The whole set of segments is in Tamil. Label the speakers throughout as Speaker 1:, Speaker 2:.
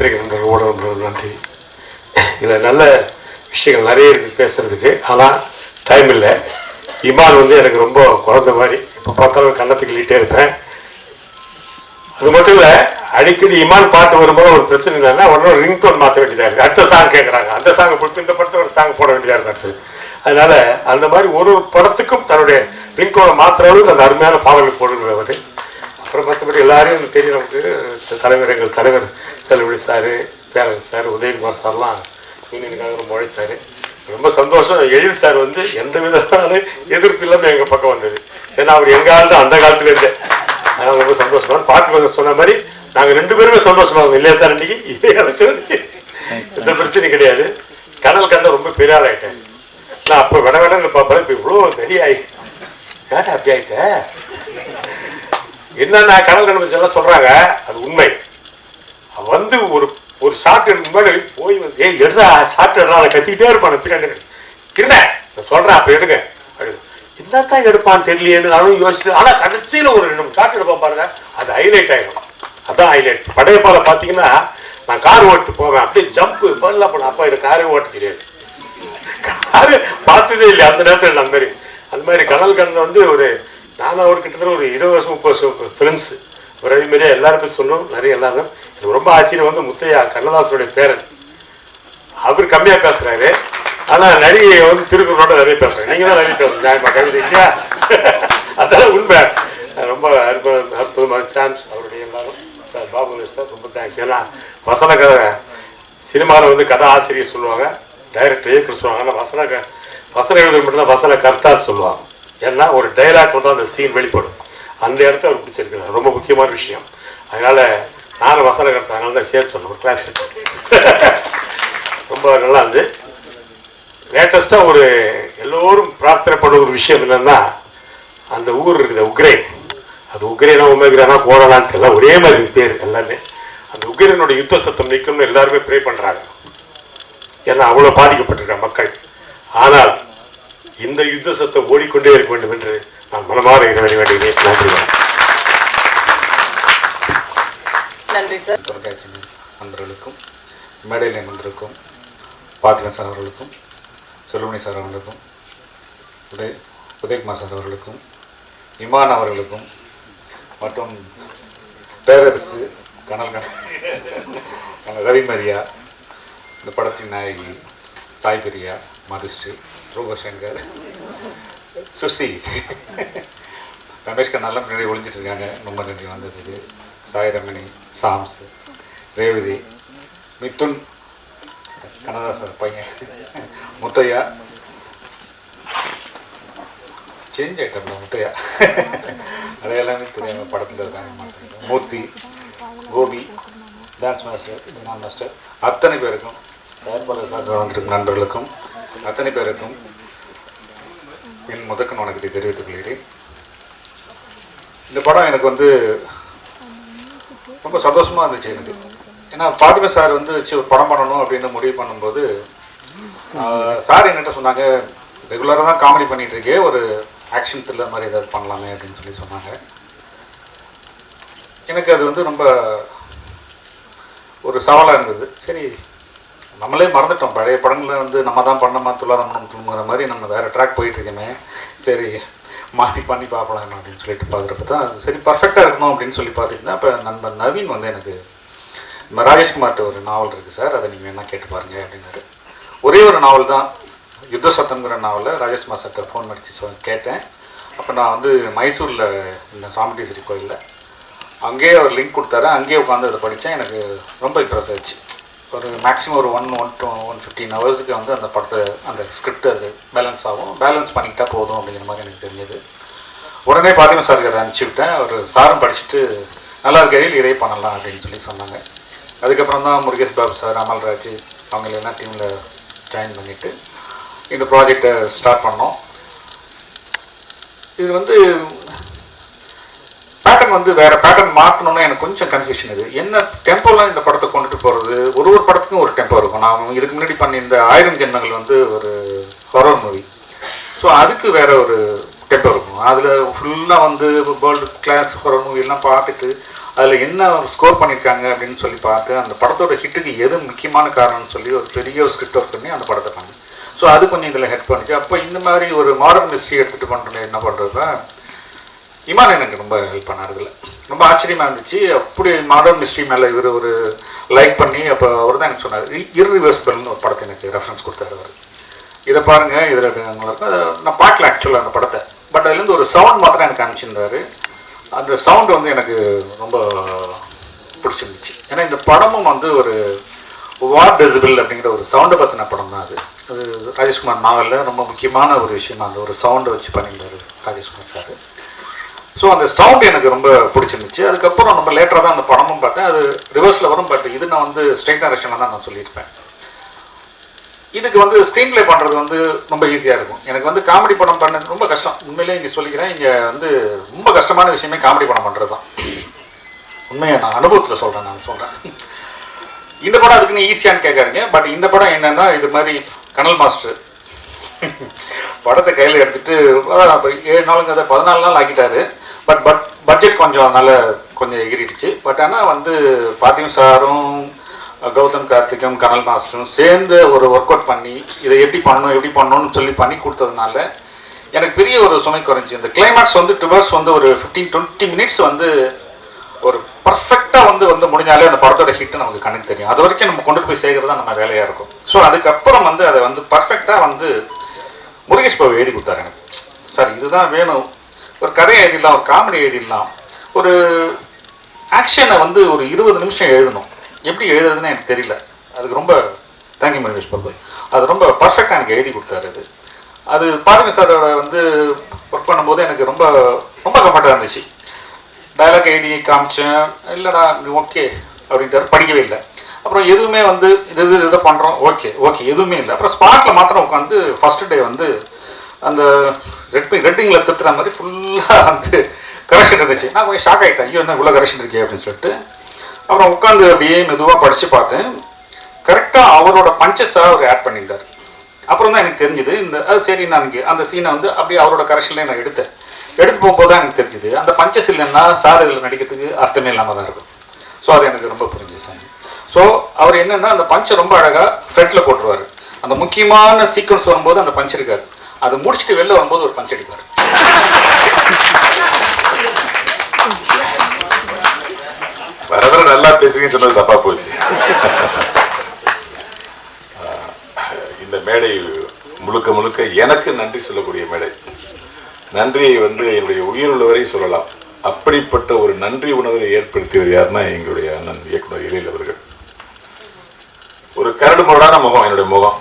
Speaker 1: பத்திரிகை நண்பர்கள் ஊடக நண்பர்கள் நன்றி. இதில் நல்ல விஷயங்கள் நிறைய இருக்குது பேசுகிறதுக்கு ஆனால் டைம் இல்லை. இமான் வந்து எனக்கு ரொம்ப குழந்த மாதிரி. இப்போ பார்த்தாலும் கண்ணத்தை கிள்ளிட்டே இருப்பேன். அது மட்டும் இல்லை அடிக்கடி இமான் பாட்டு வரும்போது ஒரு பிரச்சனை என்னன்னா உடனே ரிங் டோன் மாற்ற வேண்டியதாக இருக்குது அடுத்த சாங் கேட்குறாங்க அந்த சாங் பிடிச்சி இந்த படத்தில் ஒரு சாங் போட வேண்டியதாக இருக்கு அடுத்தது. அந்த மாதிரி ஒரு ஒரு படத்துக்கும் தன்னுடைய ரிங் டோனை மாற்றுற அளவுக்கு அந்த அருமையான பாடல்கள் போடுகிறவர் அப்புறம் மற்றபடி எல்லாரையும் தெரியும் நமக்கு. தலைவர் எங்கள் தலைவர் செல்வடி சார் பேரரசு சார் உதயகுமார் சார்லாம் யூனியனுக்காக ரொம்ப உழைச்சாரு. ரொம்ப சந்தோஷம். எழில் சார் வந்து எந்த விதமான எதிர்ப்பு இல்லாமல் எங்கள் பக்கம் வந்தது. ஏன்னா அவர் எங்கள் ஆள் தான் அந்த காலத்துலேருந்தே அதனால ரொம்ப சந்தோஷமா பாட்டு வந்து சொன்ன மாதிரி நாங்கள் ரெண்டு பேருமே சந்தோஷமா இருந்தோம். இல்லையா சார் இன்னைக்கு? எந்த பிரச்சனையும் கிடையாது. கடல் கண்ட ரொம்ப பெரிய ஆள் நான் அப்போ விட விடன்னு பார்ப்பேன். இப்போ இவ்வளோ தடி ஆகி அப்படி ஆயிட்டேன் என்னென்ன கடல் கண்ணு எல்லாம் சொல்கிறாங்க அது உண்மை. வந்து ஒரு ஒரு ஷார்ட் எடுக்கும் முன்னாடி போய் வந்து ஏய் எடுறா ஷார்ட் எடுறா அதை கத்திக்கிட்டே இருப்பான். பின்னாடி கிண்ண நான் சொல்றேன் எடுங்க அப்படின்னு. என்னத்தான் எடுப்பான்னு தெரியலையேன்னு நானும் யோசிச்சு ஆனால் கடைசியில் ஒரு ரெண்டு ஷார்ட் எடுப்பான் பாருங்க அது ஹைலைட் ஆயிடும். அதான் ஹைலைட் படையப்பால பார்த்தீங்கன்னா நான் கார் ஓட்டு போவேன். அப்படியே ஜம்ப்பு பண்ணலாம் பண்ண அப்பா இது காரே ஓட்ட தெரியாது. காரு பார்த்ததே இல்லை அந்த நேரத்தில் அந்த மாதிரி அந்த மாதிரி கடல் கண்ணில் வந்து ஒரு நான் அவர் கிட்டத்தட்ட ஒரு இருபது வருஷம் முப்பது வருஷம் ஃப்ரெண்ட்ஸ் ஒரு அதே மாதிரியே எல்லாருமே சொன்னோம். நிறைய எல்லாரும். எனக்கு ரொம்ப ஆச்சரியம் வந்து முத்தையா கண்ணதாசனுடைய பேரன். அவர் கம்மியாக பேசுகிறாரு ஆனால் நடிகை வந்து திருக்குறளோட நிறைய பேசுகிறேன் நீங்கள் தான் நிறைய பேசுகிறேன் நியாயமா கவிதை இல்லையா அதெல்லாம் உண்மை. ரொம்ப அற்புதம் அற்புதமான சான்ஸ் அவருடைய எல்லாரும். சார் பாபு சார் ரொம்ப தேங்க்ஸ் ஏன்னா வசன கதை சினிமாவில் வந்து கதை ஆசிரியர் சொல்லுவாங்க. டைரக்டர் இயக்கர் சொல்லுவாங்க ஆனால் வசன க வசன எழுதுறது மட்டும்தான் வசன கர்த்தான்னு சொல்லுவாங்க. ஏன்னா ஒரு டைலாக்ல தான் அந்த சீன் வெளிப்படும். அந்த இடத்த அவர் பிடிச்சிருக்கிறார். ரொம்ப முக்கியமான விஷயம். அதனால நானும் வசனகர்த்தா அதனால தான் சேர்த்து சொன்னேன். ஒரு கிளாஸ் ரொம்ப நல்லா இருந்து லேட்டஸ்ட்டாக ஒரு எல்லோரும் பிரார்த்தனை பண்ண ஒரு விஷயம் என்னென்னா அந்த ஊர் இருக்குது உக்ரைன். அது உக்ரைனா உமேக்ரானா போரானான்னு தெரியல. ஒரே மாதிரி இருக்கு பேர் எல்லாமே. அந்த உக்ரைனோட யுத்த சத்தம் நிற்கணும்னு எல்லாருமே ப்ரே பண்ணுறாங்க ஏன்னா அவ்வளோ பாதிக்கப்பட்டிருக்காங்க மக்கள். ஆனால் இந்த யுத்த சத்தம் ஓடிக்கொண்டே இருக்க வேண்டும் என்று நான் மனமாற இறைவனை வேண்டுகிறேன் நன்றி
Speaker 2: நன்றி சார்
Speaker 3: தொலைக்காட்சி நண்பர்களுக்கும் மேடையில் அமர்ந்திருக்கும் பாத்திமா சார் அவர்களுக்கும் செல்வமணி சார் அவர்களுக்கும் உதய் உதயகுமார் சார் அவர்களுக்கும் இமான் அவர்களுக்கும் மற்றும் பேரரசு கனல் கனல் ரவி மரியா இந்த படத்தின் நாயகி சாய் பிரியா மதுஸ்ரீ ரூபசங்கர் சுசி. ரமேஷ் கண்ணாலாம் முன்னாடி ஒழிஞ்சிட்ருக்காங்க ரொம்ப நன்றி வந்ததுக்கு. சாய் ரமணி சாம்ஸ் ரேவதி மித்துன் கனதாசர் பையன் முத்தையா. சேஞ்ச் ஆகிட்டோம்ல முத்தையா. அது எல்லாமே தெரியாமல் படத்தில் இருக்காங்க. மாட்டாங்க மூர்த்தி கோபி டான்ஸ் மாஸ்டர் நான் மாஸ்டர் அத்தனை பேருக்கும் தயாரிப்பாளர் சார் வந்திருக்கும் நண்பர்களுக்கும் அத்தனை பேருக்கும் என் முதற்கண் வணக்கத்தை தெரிவித்துக் கொள்கிறேன். இந்த படம் எனக்கு வந்து ரொம்ப சந்தோஷமாக இருந்துச்சு எனக்கு. ஏன்னா பாத்திமா சார் வந்து வச்சு ஒரு படம் பண்ணணும் அப்படின்னு முடிவு பண்ணும்போது சார் என்கிட்ட சொன்னாங்க ரெகுலராக தான் காமெடி பண்ணிட்டு இருக்கே ஒரு ஆக்ஷன் த்ரில்லர் மாதிரி ஏதாவது பண்ணலாமே அப்படின்னு சொல்லி சொன்னாங்க. எனக்கு அது வந்து ரொம்ப ஒரு சவாலாக இருந்தது. சரி நம்மளே மறந்துட்டோம். பழைய படங்களில் வந்து நம்ம தான் பண்ணமா துலாதம் பண்ணணுங்கிற மாதிரி நம்ம வேறு ட்ராக் போயிட்டுருக்கோமே. சரி மாற்றி பண்ணி பார்க்கலாம் அப்படின்னு சொல்லிட்டு பார்க்குறப்ப தான் சரி பர்ஃபெக்டாக இருக்கணும் அப்படின்னு சொல்லி பார்த்துட்டு அப்போ நம்ம நவீன் வந்து எனக்கு நம்ம ராஜேஷ்குமார்கிட்ட ஒரு நாவல் இருக்குது சார் அதை நீங்கள் வேணால் கேட்டு பாருங்க அப்படின்னாரு. ஒரே ஒரு நாவல் தான் யுத்த சத்தம்ங்கிற நாவலில் ராஜேஷ்குமார் சார்கிட்ட ஃபோன் அடித்து சொ கேட்டேன். அப்போ நான் வந்து மைசூரில் இந்த சாமுண்டீஸ்வரி கோயிலில் அங்கேயே ஒரு லிங்க் கொடுத்தாரு. அங்கேயே உட்காந்து அதை படித்தேன் எனக்கு ரொம்ப இம்ப்ரெஸ் ஆச்சு ஒரு மேக்ஸிமம் ஒரு one one two one fifteen ஹவர்ஸுக்கு வந்து அந்த படத்தை அந்த ஸ்கிரிப்ட் அது பேலன்ஸ் ஆகும். பேலன்ஸ் பண்ணிக்கிட்டா போதும் அப்படிங்கிற மாதிரி எனக்கு தெரிஞ்சது. உடனே பாத்திமா சாருக்கு அதை அனுப்பிச்சி விட்டேன். ஒரு சாரும் படிச்சுட்டு நல்லா இருக்கையில் இதே பண்ணலாம் அப்படின்னு சொல்லி சொன்னாங்க. அதுக்கப்புறம் தான் முருகேஷ் பாபு சார் அமல்ராஜ் அவங்க எல்லாம் டீமில் ஜாயின் பண்ணிவிட்டு இந்த ப்ராஜெக்டை ஸ்டார்ட் பண்ணோம். இது வந்து பேட்டர்ன் வந்து வேற பேட்டர்ன் மாற்றணும்னா எனக்கு கொஞ்சம் கன்ஃபியூஷன் இது. என்ன டெம்போலாம் இந்த படத்தை கொண்டுட்டு போகிறது ஒரு ஒரு படத்துக்கும் ஒரு டெம்போ இருக்கும். நான் இதுக்கு முன்னாடி பண்ணியிருந்த ஆயிரம் ஜென்மங்கள் வந்து ஒரு ஹொரர் மூவி ஸோ அதுக்கு வேற ஒரு டெம்போ இருக்கும். அதில் ஃபுல்லாக வந்து வேர்ல்டு கிளாஸ் ஹொரர் மூவி எல்லாம் பார்த்துட்டு அதில் என்ன ஸ்கோர் பண்ணியிருக்காங்க அப்படின்னு சொல்லி பார்த்து அந்த படத்தோட ஹிட்டுக்கு எது முக்கியமான காரணம்னு சொல்லி ஒரு பெரிய ஒரு ஸ்கிரிப்ட் ஒர்க் பண்ணி அந்த படத்தை பண்ணேன். ஸோ அது கொஞ்சம் இதில் ஹெல்ப் பண்ணிச்சு. அப்போ இந்த மாதிரி ஒரு மாடர்ன் மிஸ்ட்ரி எடுத்துகிட்டு பண்ணுறது என்ன பண்ணுறதுனா இமான் எனக்கு ரொம்ப ஹெல்ப் பண்ணார் இதில் ரொம்ப ஆச்சரியமாக இருந்துச்சு. அப்படி மாடர்ன் மிஸ்ட்ரி மேலே இவர் ஒரு லைக் பண்ணி அப்போ அவர் தான் எனக்கு சொன்னார் இர்ரிவர்சிபிள்னு ஒரு படத்தை எனக்கு ரெஃபரன்ஸ் கொடுத்தாரு அவர். இதை பாருங்கள் இதில் இருக்கும் நான் பார்க்கல ஆக்சுவலாக அந்த படத்தை. பட் அதுலேருந்து ஒரு சவுண்ட் மாத்திரம் எனக்கு அனுப்பிச்சிருந்தாரு அந்த சவுண்ட் வந்து எனக்கு ரொம்ப பிடிச்சிருந்துச்சு. ஏன்னா இந்த படமும் வந்து ஒரு வார் டெசிபிள் அப்படிங்கிற ஒரு சவுண்டை பற்றின படம் தான் அது. அது ராஜேஷ்குமார் நாவலில் ரொம்ப முக்கியமான ஒரு விஷயமா அந்த ஒரு சவுண்டை வச்சு பண்ணியிருந்தாரு ராஜேஷ்குமார் சார். ஸோ அந்த சவுண்ட் எனக்கு ரொம்ப பிடிச்சிருந்துச்சு. அதுக்கப்புறம் நம்ம லேட்டராக தான் அந்த படமும் பார்த்தேன். அது ரிவர்ஸில் வரும் பட் இது நான் வந்து ஸ்ட்ரெயிட் நரேஷனில் தான் நான் சொல்லியிருப்பேன். இதுக்கு வந்து ஸ்க்ரீன் ப்ளே பண்ணுறது வந்து ரொம்ப ஈஸியாக இருக்கும். எனக்கு வந்து காமெடி படம் பண்ணது ரொம்ப கஷ்டம். உண்மையிலேயே இங்கே சொல்லிக்கிறேன் இங்கே வந்து ரொம்ப கஷ்டமான விஷயமே காமெடி படம் பண்ணுறது தான். உண்மையை நான் அனுபவத்தில் சொல்கிறேன் நான் சொல்கிறேன் இந்த படம் அதுக்குன்னு ஈஸியான்னு கேட்காதீங்க. பட் இந்த படம் என்னென்னா இது மாதிரி கனல் மாஸ்டர். படத்தை கையில் எடுத்துகிட்டு ஏழு நாளுங்க அதை பதினாலு நாள் ஆக்கிட்டாரு. பட் பட் பட்ஜெட் கொஞ்சம் நல்ல கொஞ்சம் எகிரிடுச்சு. பட் ஆனால் வந்து பாத்திம் சாரும் கௌதம் கார்த்திகம் கனல் மாஸ்டரும் சேர்ந்து ஒரு ஒர்க் அவுட் பண்ணி இதை எப்படி பண்ணணும் எப்படி பண்ணணும்னு சொல்லி பண்ணி கொடுத்ததுனால எனக்கு பெரிய ஒரு சுமை குறைஞ்சி இந்த கிளைமேக்ஸ் வந்து டுவர்ஸ் வந்து ஒரு ஃபிஃப்டீன் டுவெண்ட்டி மினிட்ஸ் வந்து ஒரு பர்ஃபெக்டாக வந்து வந்து முடிஞ்சாலே அந்த படத்தோட ஹிட் நமக்கு கணக்கு தெரியும். அது வரைக்கும் நம்ம கொண்டு போய் சேர்க்கறது தான் நம்ம வேலையாக இருக்கும். ஸோ அதுக்கப்புறம் வந்து அதை வந்து பர்ஃபெக்டாக வந்து முருகேஷ் பாபு எழுதி கொடுத்தாரு எனக்கு. சார் இதுதான் வேணும். ஒரு கதை எழுதிடலாம் ஒரு காமெடி எழுதிடலாம். ஒரு ஆக்ஷனை வந்து ஒரு இருபது நிமிஷம் எழுதணும். எப்படி எழுதுறதுன்னு எனக்கு தெரியல. அதுக்கு ரொம்ப தேங்க்யூ மகேஷ் பிரபு அது ரொம்ப பர்ஃபெக்டாக எனக்கு எழுதி கொடுத்தாரு அது. அது பாதுமி சாரோட வந்து ஒர்க் பண்ணும்போது எனக்கு ரொம்ப ரொம்ப கம்ஃபர்ட்டாக இருந்துச்சு. டைலாக் எழுதி காமிச்சேன். இல்லைடா ஓகே அப்படின்ட்டு படிக்கவே இல்லை. அப்புறம் எதுவுமே வந்து இது இது இதை பண்ணுறோம் ஓகே ஓகே எதுவுமே இல்லை. அப்புறம் ஸ்பாட்டில் மாத்திரம் உட்காந்து ஃபஸ்ட்டு டே வந்து அந்த ரெட் ரெட்டிங்கில் திருத்துற மாதிரி ஃபுல்லாக வந்து கரெக்ஷன் இருந்துச்சு. நான் கொஞ்சம் ஷாக் ஆகிட்டேன் ஐயோ என்ன இவ்வளோ கரெக்ஷன் இருக்கே அப்படின்னு சொல்லிட்டு. அப்புறம் உட்காந்து அப்படியே மெதுவாக படித்து பார்த்தேன். கரெக்டாக அவரோட பஞ்சஸாக அவர் ஆட் பண்ணியிருந்தார். அப்புறம் தான் எனக்கு தெரிஞ்சுது இந்த அது சரி நான் இங்கே அந்த சீனை வந்து அப்படியே அவரோட கரெக்ஷன்லேயே நான் எடுத்தேன். எடுத்து போகும்போது தான் எனக்கு தெரிஞ்சுது அந்த பஞ்சஸ் இல்லைன்னா சார் இதில் நடிக்கிறதுக்கு அர்த்தமே இல்லாமல் தான் இருக்கும். ஸோ அது எனக்கு ரொம்ப புரிஞ்சுச்சு ஸோ அவர் என்னென்னா அந்த பஞ்சை ரொம்ப அழகாக ஃப்ரெட்டில் போட்டுருவார். அந்த முக்கியமான சீக்வன்ஸ் வரும்போது அந்த பஞ்ச் இருக்காது. அது முடிச்சுட்டு வெளில வரும்போது ஒரு பஞ்ச் அடிப்பார்.
Speaker 4: வர வர நல்லா பேசுறீங்கன்னு சொன்னது தப்பா போச்சு. இந்த மேடை முழுக்க முழுக்க எனக்கு நன்றி சொல்லக்கூடிய மேடை. நன்றியை வந்து என்னுடைய உயிர் உள்ளவரை சொல்லலாம். அப்படிப்பட்ட ஒரு நன்றி உணர்வை ஏற்படுத்தியது யாருன்னா எங்களுடைய அண்ணன் இயக்குனர் இளையில் அவர்கள். ஒரு கரடு முரடான முகம் என்னுடைய முகம்.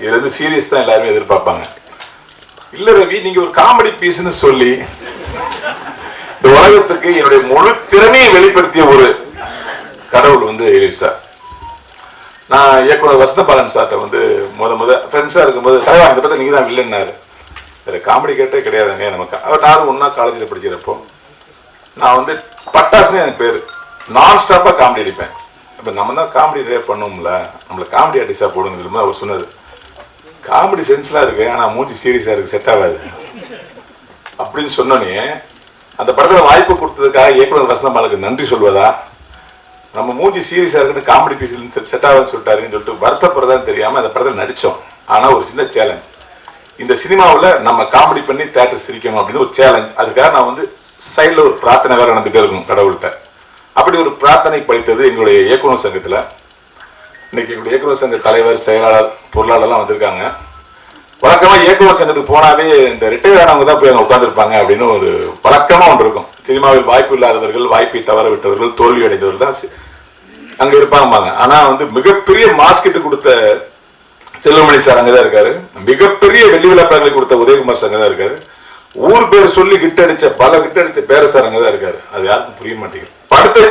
Speaker 4: இதுல இருந்து சீரியஸ் தான் எல்லாருமே எதிர்பார்ப்பாங்க. இல்ல ரவி நீங்க ஒரு காமெடி பீஸ்னு சொல்லி இந்த உலகத்துக்கு என்னுடைய முழு திறமையை வெளிப்படுத்திய ஒரு கடவுள் வந்து எழில் சார் நான் இயக்குனர் வசந்த பாலன் சார்ட்ட வந்து முத முத ஃப்ரெண்ட்ஸாக இருக்கும்போது தலைவா இந்த படத்தில் நீங்கள் தான் வில்லன்னாரு. வேறு காமெடி கேட்டே கிடையாதுங்க நமக்கு. அவர் நானும் ஒன்றா காலேஜில் படிக்கிறப்போ நான் வந்து பட்டாசுன்னு எனக்கு பேர். நான் ஸ்டாப்பாக காமெடி அடிப்பேன். இப்போ நம்ம தான் காமெடி நிறைய பண்ணுவோம்ல. நம்மளை காமெடி ஆர்டிஸ்டாக போடுங்க அவர் சொன்னது காமெடி சென்ஸ்லாம் இருக்கு ஆனால் மூஞ்சி சீரியஸாக இருக்கு செட் ஆகாது. அப்படின்னு சொன்னோன்னே அந்த படத்தில் வாய்ப்பு கொடுத்ததுக்காக இயக்குனர் வசந்தமாலுக்கு நன்றி சொல்வதா? நம்ம மூஞ்சி சீரியஸாக இருக்குன்னு காமெடி பீஸ் செட் ஆகுதுன்னு சொல்லிட்டாருன்னு சொல்லிட்டு வருத்தப்படுறதான்னு தெரியாமல் அந்த படத்தில் நடித்தோம் ஆனால் ஒரு சின்ன சேலஞ்ச் இந்த சினிமாவில் நம்ம காமெடி பண்ணி தேட்டர் சிரிக்கணும் அப்படின்னு ஒரு சேலஞ்ச் அதுக்காக நான் வந்து சைடில் ஒரு பிரார்த்தனை வேறு நடந்துகிட்டே இருக்கணும் கடவுள்கிட்ட. அப்படி ஒரு பிரார்த்தனை படித்தது எங்களுடைய இயக்குனர் சங்கத்தில். இன்னைக்கு எங்களுடைய இயக்குநர் சங்க தலைவர் செயலாளர் பொருளாளர்லாம் வந்திருக்காங்க. வழக்கமாக இயக்குனர் சங்கத்துக்கு போனாவே இந்த ரிட்டையர் ஆனவங்க தான் போய் அங்கே உட்காந்துருப்பாங்க அப்படின்னு ஒரு வழக்கமாக ஒன்று இருக்கும். சினிமாவில் வாய்ப்பு இல்லாதவர்கள் வாய்ப்பை தவற விட்டவர்கள் தோல்வி அடைந்தவர்கள் தான் அங்கே இருப்பாங்க ஆனால் வந்து மிகப்பெரிய மாஸ்கிட்டு கொடுத்த செல்வமணி சார் அங்கே தான் இருக்காரு. மிகப்பெரிய வெள்ளி விழாப்பங்களை கொடுத்த உதயகுமார் சார் அங்கே தான் இருக்காரு. ஊர் பேர் சொல்லி கிட்ட அடிச்ச பல கிட்ட அடிச்ச பேர சார் அங்கே தான் இருக்காரு. அது யாருக்கும் புரிய மாட்டேங்குது. படுத்து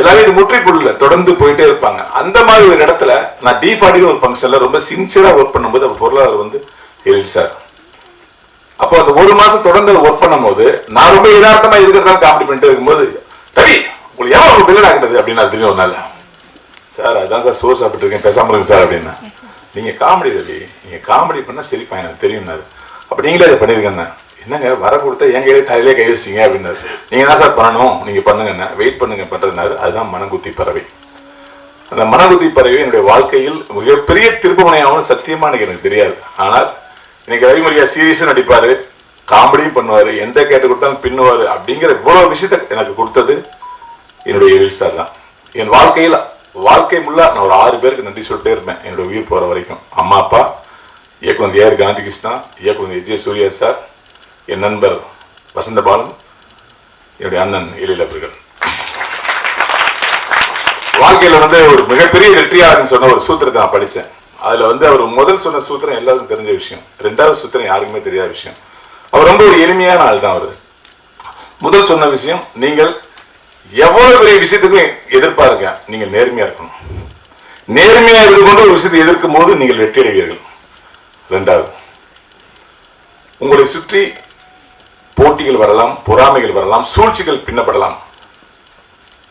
Speaker 4: எல்லாமே இது முற்றிப்புள்ள தொடர்ந்து போயிட்டே இருப்பாங்க. அந்த மாதிரி ஒரு இடத்துல நான் டி ஃபார்ட்டின்னு ஒரு ஃபங்க்ஷனில் ரொம்ப சின்சியராக ஒர்க் பண்ணும்போது அப்போ பொருளாதாரம் வந்து எழில் சார். அப்போ அந்த ஒரு மாதம் தொடர்ந்து ஒர்க் பண்ணும்போது நான் ரொம்ப யதார்த்தமா இருக்கிறதா காமெடி பண்ணிட்டு இருக்கும்போது ரவி உங்களுக்கு ஏன் ஒரு பில்லட் ஆகிட்டது அப்படின்னு நான் தெரியும் ஒரு நாள் சார் அதான் சார் சோர் சாப்பிட்டு இருக்கேன். பேசாமல் இருக்கு சார் அப்படின்னா. நீங்கள் காமெடி ரவி நீங்கள் காமெடி பண்ணால் சிரிப்பாங்க எனக்கு தெரியும்னாரு. அப்போ நீங்களே அதை பண்ணிருக்கேன் என்னங்க வர கொடுத்தா என் கையிலே தலையிலே கை வச்சிங்க அப்படின்னாரு. நீங்கள் தான் சார் பண்ணணும் நீங்கள் பண்ணுங்கண்ணா வெயிட் பண்ணுங்க பண்ணுறதுனாரு அதுதான் மனங்குத்தி பறவை. அந்த மனகுத்தி பறவை என்னுடைய வாழ்க்கையில் மிகப்பெரிய திருப்பமுனையாகவும் சத்தியமா எனக்கு எனக்கு தெரியாது. ஆனால் இன்னைக்கு ரவிமரியா சீரியஸும் நடிப்பாரு காமெடியும் பண்ணுவாரு எந்த கேட்டு கொடுத்தாலும் பின்னுவாரு அப்படிங்கிற இவ்வளவு விஷயத்த எனக்கு கொடுத்தது என்னுடைய எழில் சார் தான். என் வாழ்க்கையில் வாழ்க்கை முல்லா நான் ஒரு ஆறு பேருக்கு நன்றி சொல்லிட்டே இருப்பேன் என்னுடைய உயிர் போகிற வரைக்கும். அம்மா அப்பா இயக்குனர் ஏஆர் காந்தி கிருஷ்ணா இயக்குனர் விஜய் சூர்யா சார் என் நண்பர் வசந்தபாலன் என்னுடைய அண்ணன் எழில் அவர்கள். வாழ்க்கையில வந்து ஒரு மிகப்பெரிய வெற்றியாளர்னு சொன்ன ஒரு சூத்திரத்தை நான் படித்தேன் அதுல வந்து அவர் முதல் சொன்ன சூத்திரம் எல்லாருக்கும் தெரிஞ்ச விஷயம். ரெண்டாவது சூத்திரம் யாருக்குமே தெரியாத விஷயம். அவர் ரொம்ப ஒரு எளிமையான ஆள் தான் அவர். முதல் சொன்ன விஷயம் நீங்கள் எவ்வளவு பெரிய விஷயத்துக்கும் எதிர்பாருங்க நீங்கள் நேர்மையா இருக்கணும். நேர்மையா இருந்து கொண்டு ஒரு விஷயத்தை எதிர்க்கும் போது நீங்கள் வெற்றி அடைவீர்கள் ரெண்டாவது உங்களை சுற்றி போட்டிகள் வரலாம் பொறாமைகள் வரலாம் சூழ்ச்சிகள் பின்னப்படலாம்.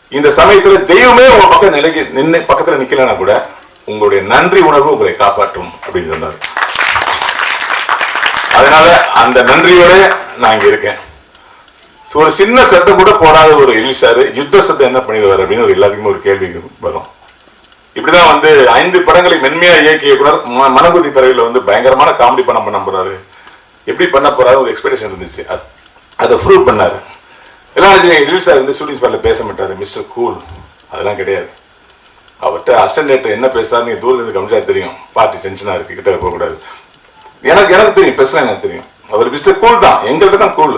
Speaker 4: இந்த சமயத்துல தெய்வமே உங்க பக்கம் நிலைக்கு நின்று பக்கத்துல நிக்கலன்னா கூட உங்களுடைய நன்றி உணர்வு உங்களை காப்பாற்றும் அப்படின்னு சொன்னார். அதனால அந்த நன்றியோட நான் இங்க இருக்கேன். ஸோ ஒரு சின்ன சத்தம் கூட போடாத ஒரு எலிசாரு யுத்த சத்தம் என்ன பண்ணிடுவார் அப்படின்னு ஒரு எல்லாத்துக்குமே ஒரு கேள்வி வரும். இப்படிதான் வந்து ஐந்து படங்களை மென்மையா இயக்கிய இயக்குனர் ம- மனகுதி பறவையில் வந்து பயங்கரமான காமெடி படம் பண்ண போறாரு. எப்படி பண்ண போறாரு ஒரு எக்ஸ்பெக்டேஷன் இருந்துச்சு. அதை ப்ரூவ் பண்ணார். எல்லாம் ரிலீஸ் சார் வந்து ஷூட்டிங் பேரில் பேச மாட்டார் மிஸ்டர் கூல் அதெல்லாம் கிடையாது. அவர்கிட்ட லேட்டர் என்ன பேசுறாரு நீங்கள் தூரத்துல இருந்து தெரியும். பார்ட்டி டென்ஷனாக இருக்கு கிட்ட போகக்கூடாது எனக்கு எனக்கு தெரியும் பேசலாம் எனக்கு தெரியும். அவர் மிஸ்டர் கூல் தான் எங்கள்கிட்ட தான் கூல்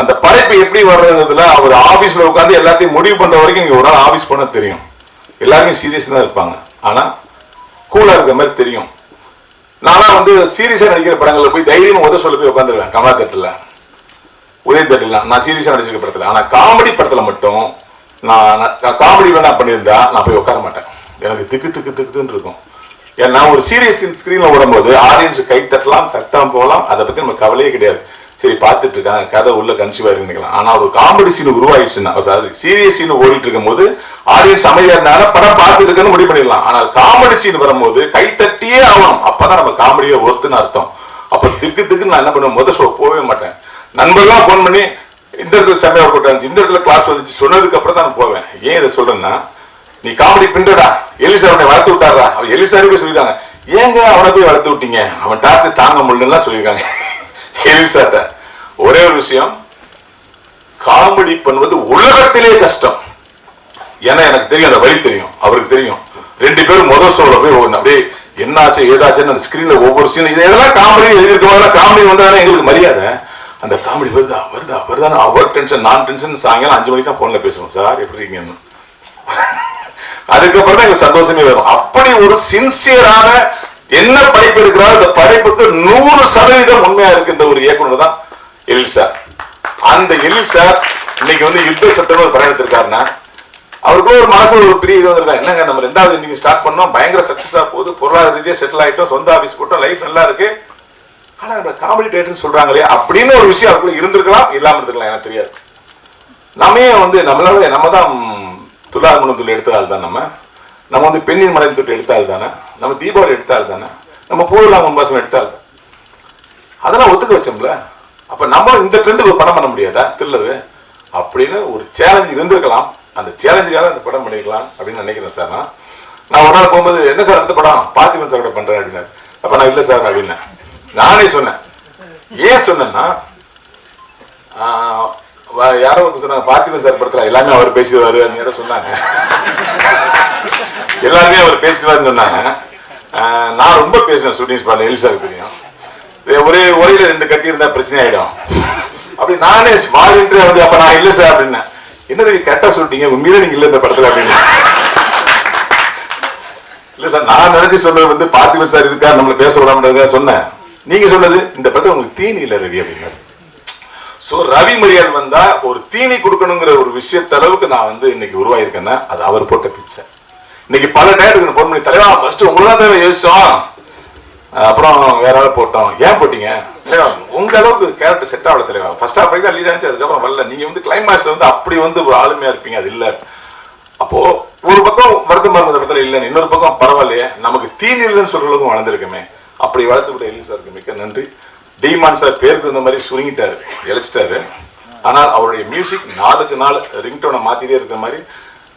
Speaker 4: அந்த படைப்பு எப்படி வர்றதுல அவர் ஆஃபீஸில் உட்காந்து எல்லாத்தையும் முடிவு பண்ணுற வரைக்கும் நீங்கள் ஒரு நாள் ஆஃபீஸ் போனால் தெரியும். எல்லாருமே சீரியஸ் தான் இருப்பாங்க. ஆனால் கூலாக இருக்கிற மாதிரி தெரியும். நானும் வந்து சீரியஸாக நடிக்கிற படங்களில் போய் தைரியமாக உத சொல்ல போய் உட்காந்துருவேன் கமலா தேட்டரில் உதய தேட்டர்ல நான் சீரியஸாக நடிச்சிருக்க படத்தில். ஆனால் காமெடி படத்தில் மட்டும் நான் காமெடி வேணா பண்ணியிருந்தா நான் போய் உட்கார மாட்டேன். எனக்கு திக்கு திக்கு திக்குன்னு இருக்கும். ஏன்னா ஒரு சீரியஸ் ஸ்க்ரீனில் விடும்போது ஆடியன்ஸ் கை தட்டலாம் தட்டாம போகலாம் அதை பற்றி நம்ம கவலையே கிடையாது. சரி பார்த்துட்டு இருக்காங்க கதை உள்ள கன்சீவ் ஆயிருக்கு நினைக்கலாம். ஆனால் ஒரு காமெடி சீன் உருவாயிடுச்சுன்னா சாரி சீரியஸ் சீன் ஓடிட்டு இருக்கும்போது ஆடியன்ஸ் அமைதியாக இருந்தாங்கன்னா படம் பார்த்துட்டு இருக்குன்னு முடிவு பண்ணிடலாம். ஆனால் காமெடி சீன் வரும்போது கை தட்டியே ஆகணும். அப்பதான் நம்ம காமெடியை ஒருத்துன்னு அர்த்தம். அப்போ திக்கு திக்குன்னு நான் என்ன பண்ணுவேன்? முதல் ஷோ போகவே மாட்டேன். நண்பர்லாம் ஃபோன் பண்ணி இந்த இடத்துல செம்மையாக ஒர்க் இந்த இடத்துல கிளாஸ் வந்துச்சு சொன்னதுக்கு அப்புறம் தான் போவேன். ஏன் இதை சொல்றேன்னா நீ காமெடி பின்றடா எலிசா அவனை வளர்த்து விட்டாரா அவன் எலிசாரி போய் சொல்லியிருக்காங்க. ஏங்க அவனை போய் வளர்த்து விட்டீங்க? அவன் டார்ச்சர் தாங்க முடியலன்னு சொல்லியிருக்காங்க. எலிசாட்ட. ஒரே ஒரு விஷயம் காமெடி பண்ணுவது உலகத்திலே கஷ்டம். ஏன்னா எனக்கு தெரியும் அந்த வழி தெரியும். அவருக்கு தெரியும். ரெண்டு பேரும் முதல் ஷோல போய் ஒன்று அப்படியே என்னாச்சு ஏதாச்சுன்னு அந்த ஸ்கிரீன்ல ஒவ்வொரு சீனும் இதெல்லாம் காமெடி எழுதியிருக்கவங்க காமெடி வந்தாங்கன்னா எங்களுக்கு மரியாதை. அந்த காமெடி வருதா? வருதா? வருதான்னு அவர் டென்ஷன் நான் டென்ஷன் சாயங்காலம் அஞ்சு மணிக்கு தான் போன்ல பேசுவோம். சார் எப்படி இருக்கீங்கன்னு அதுக்கப்புறம் தான் எங்களுக்கு சந்தோஷமே வரும். அப்படி ஒரு சின்சியரான என்ன படைப்பு எடுக்கிறாரோ அந்த படைப்புக்கு நூறு சதவீதம் உண்மையா இருக்கின்ற ஒரு இயக்குனர் தான் எழில் சார். அந்த எழில் சார் இன்னைக்கு வந்து யுத்த சத்தம் ஒரு படம் எடுத்திருக்காருன்னா அவருக்குள்ள ஒரு மனசுல ஒரு பெரிய இது வந்திருக்கா? என்னங்க நம்ம ரெண்டாவது இன்னைக்கு ஸ்டார்ட் பண்ணோம். பயங்கர சக்சஸா போகுது. பொருளாதார ரீதியாக செட்டில் ஆயிட்டோம். சொந்த ஆஃபீஸ் போட்டோம். லைஃப் நல்லா இருக்கு. ஆனால் நம்ம காமெடி டேட்டர்னு சொல்கிறாங்களே அப்படின்னு ஒரு விஷயம் அதுக்குள்ளே இருந்திருக்கலாம் இல்லாமல் இருந்திருக்கலாம் எனக்கு தெரியாது. நம்ம ஏன் வந்து நம்மளால நம்ம தான் துல்லாத துளி எடுத்த ஆள் தான் நம்ம. நம்ம வந்து பெண்ணின் மலை தொட்டு எடுத்த ஆள் தானே. நம்ம தீபாவளி எடுத்த ஆள் தானே. நம்ம பூவெல்லாம் முன்பாசம் எடுத்த ஆள் தான். அதெல்லாம் ஒத்துக்க வச்சோம்ல. அப்போ நம்மளும் இந்த ட்ரெண்டுக்கு ஒரு படம் பண்ண முடியாதா? த்ரில்லரு அப்படின்னு ஒரு சேலஞ்சு இருந்திருக்கலாம். அந்த சேலஞ்சுக்காக அந்த படம் பண்ணிருக்கலாம் அப்படின்னு நினைக்கிறேன் சார் நான். நான் ஒரு நாள் போகும்போது என்ன சார் அடுத்த படம்? பார்த்திபன் சார் கூட பண்ணுறேன் அப்படின்னாரு. அப்போ நான் இல்லை சார் அப்படின்னேன் நானே சொன்னேன். ஏன் சொன்னேன்னா யாரோ வந்து சொன்னாங்க பார்த்திபன் சார் படத்தில் எல்லாமே அவர் பேசிடுவாரு யாரோ சொன்னாங்க. எல்லாருமே அவர் பேசிடுவாருன்னு சொன்னாங்க. நான் ரொம்ப பேசினேன் ஷூட்டிங் ஸ்பாட்ல எலிசாருக்கு தெரியும். ஒரே ஒரேல ரெண்டு கத்தி இருந்தால் பிரச்சனை ஆகிடும் அப்படி நானே வாலண்டியரா வந்து அப்போ நான் இல்லை சார் அப்படின்னேன். என்ன ரவி கரெக்டாக சொல்லிட்டீங்க உண்மையிலே நீங்கள் இல்லை இந்த படத்தில் அப்படின்னு. இல்லை சார் நான் நினைச்சு சொன்னது வந்து பார்த்திபன் சார் இருக்கா நம்மளை பேச விடாம சொன்னேன். நீங்க சொன்னது இந்த படத்தை உங்களுக்கு தீனி இல்லை ரவி அப்படின்னாரு. ஸோ ரவி மரியாதை வந்தா ஒரு தீனி கொடுக்கணுங்கிற ஒரு விஷயத்தளவுக்கு நான் வந்து இன்னைக்கு உருவாயிருக்கேன்னா அது அவர் போட்ட பிச்சை. இன்னைக்கு பல டேட்டுக்கு ஃபோன் பண்ணி தலைவா ஃபர்ஸ்ட் உங்களை தான் தேவை யோசிச்சோம். அப்புறம் வேற ஆள் போட்டோம். ஏன் போட்டீங்க? தலைவா உங்க அளவுக்கு கேரக்டர் செட் ஆகல தலைவா. ஃபர்ஸ்ட் ஆஃப் தான் லீட் ஆச்சு அதுக்கப்புறம் வரல. நீங்க வந்து கிளைமாக்ஸ்ல வந்து அப்படி வந்து ஒரு ஆளுமையா இருப்பீங்க அது இல்லை. அப்போ ஒரு பக்கம் வருத்தமா இருந்த படத்துல இல்லைன்னு இன்னொரு பக்கம் பரவாயில்லையே நமக்கு தீனி இல்லைன்னு சொல்ற அளவுக்கு வளர்ந்துருக்குமே. அப்படி வளர்த்து விட்ட எலி சாருக்கு மிக்க நன்றி. டிமான் சார் பேருக்கு இந்த மாதிரி சுருங்கிட்டாரு இழைச்சிட்டாரு. ஆனால் அவருடைய மியூசிக் நாளுக்கு நாள் ரிங்டோனை மாத்திட்டே இருக்கிற மாதிரி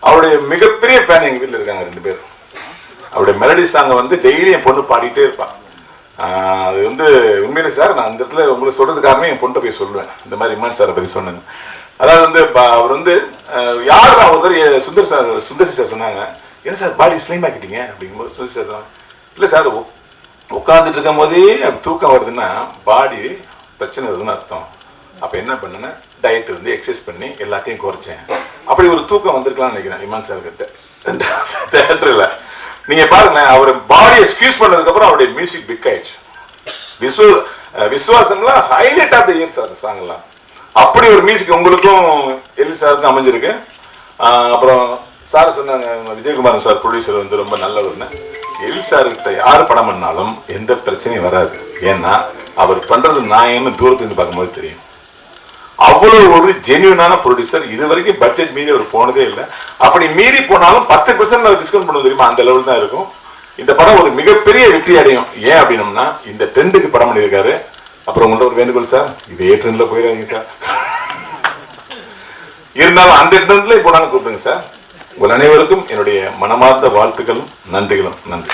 Speaker 4: அவருடைய மிகப்பெரிய ஃபேன் எங்கள் வீட்டில் இருக்காங்க ரெண்டு பேரும் அவருடைய மெலடி சாங்கை வந்து டெய்லி என் பொண்ணு பாடிட்டே இருப்பான் அது வந்து உண்மையிலே சார் நான் அந்த இடத்துல உங்களுக்கு சொல்றது காரணமே என் பொண்ணை போய் சொல்லுவேன். இந்த மாதிரி இம்மான் சாரை பற்றி சொன்னேன். அதாவது வந்து அவர் வந்து யார் நான் ஒரு சுந்தர் சார் சுந்தர் சார் சொன்னாங்க என்ன சார் பாடி ஸ்லிம் ஆக்கிட்டீங்க? அப்படிங்கும்போது சுந்தர் சார் சொன்னாங்க இல்லை சார் உட்காந்துட்டு இருக்கும் போதே தூக்கம் வருதுன்னா பாடி பிரச்சனை வருதுன்னு அர்த்தம். அப்போ என்ன பண்ணேன்னா டயட் வந்து எக்ஸசைஸ் பண்ணி எல்லாத்தையும் குறைச்சேன். அப்படி ஒரு தூக்கம் வந்திருக்கலாம்னு நினைக்கிறேன் இமான் சார் கிட்ட தேட்டரில் நீங்கள் பாருங்களேன் அவர் பாடியை ஸ்கியூஸ் பண்ணதுக்கப்புறம் அவருடைய மியூசிக் பிக் ஆயிடுச்சு. Viswa விஸ்வாசம்லாம் highlight of the year sir சாங்லாம் அப்படி ஒரு மியூசிக் உங்களுக்கும் எழுதி சாருக்கும் அமைஞ்சிருக்கு. அப்புறம் சார் சொன்னாங்க விஜயகுமாரன் சார் ப்ரொடியூசர் வந்து ரொம்ப நல்லவர்னு. எல் சார்கிட்ட யார் படம் பண்ணாலும் எந்த பிரச்சனையும் வராது. ஏன்னா அவர் பண்றது நான் தூரத்துல இருந்து பார்க்கும்போது தெரியும். அவ்வளோ ஒரு ஜென்யூனான ப்ரொடியூசர் இது வரைக்கும் பட்ஜெட் மீறி அவர் போனதே இல்லை. அப்படி மீறி போனாலும் பத்து பர்சன்ட் அவர் டிஸ்கவுண்ட் பண்ண தெரியுமா? அந்த லெவல் தான் இருக்கும். இந்த படம் ஒரு மிகப்பெரிய வெற்றி அடையும். ஏன் அப்படின்னம்னா இந்த ட்ரெண்டுக்கு படம் பண்ணியிருக்காரு. அப்புறம் உங்கள்ட்ட ஒரு வேண்டுகோள் சார் இதே ட்ரெண்டில் போயிடாதீங்க சார் இருந்தாலும் அந்த ட்ரெண்ட்ல இப்போ நாங்கள் கூப்பிடுங்க சார் உங்கள் அனைவருக்கும் என்னுடைய மனமார்ந்த வாழ்த்துக்களும் நன்றிகளும். நன்றி.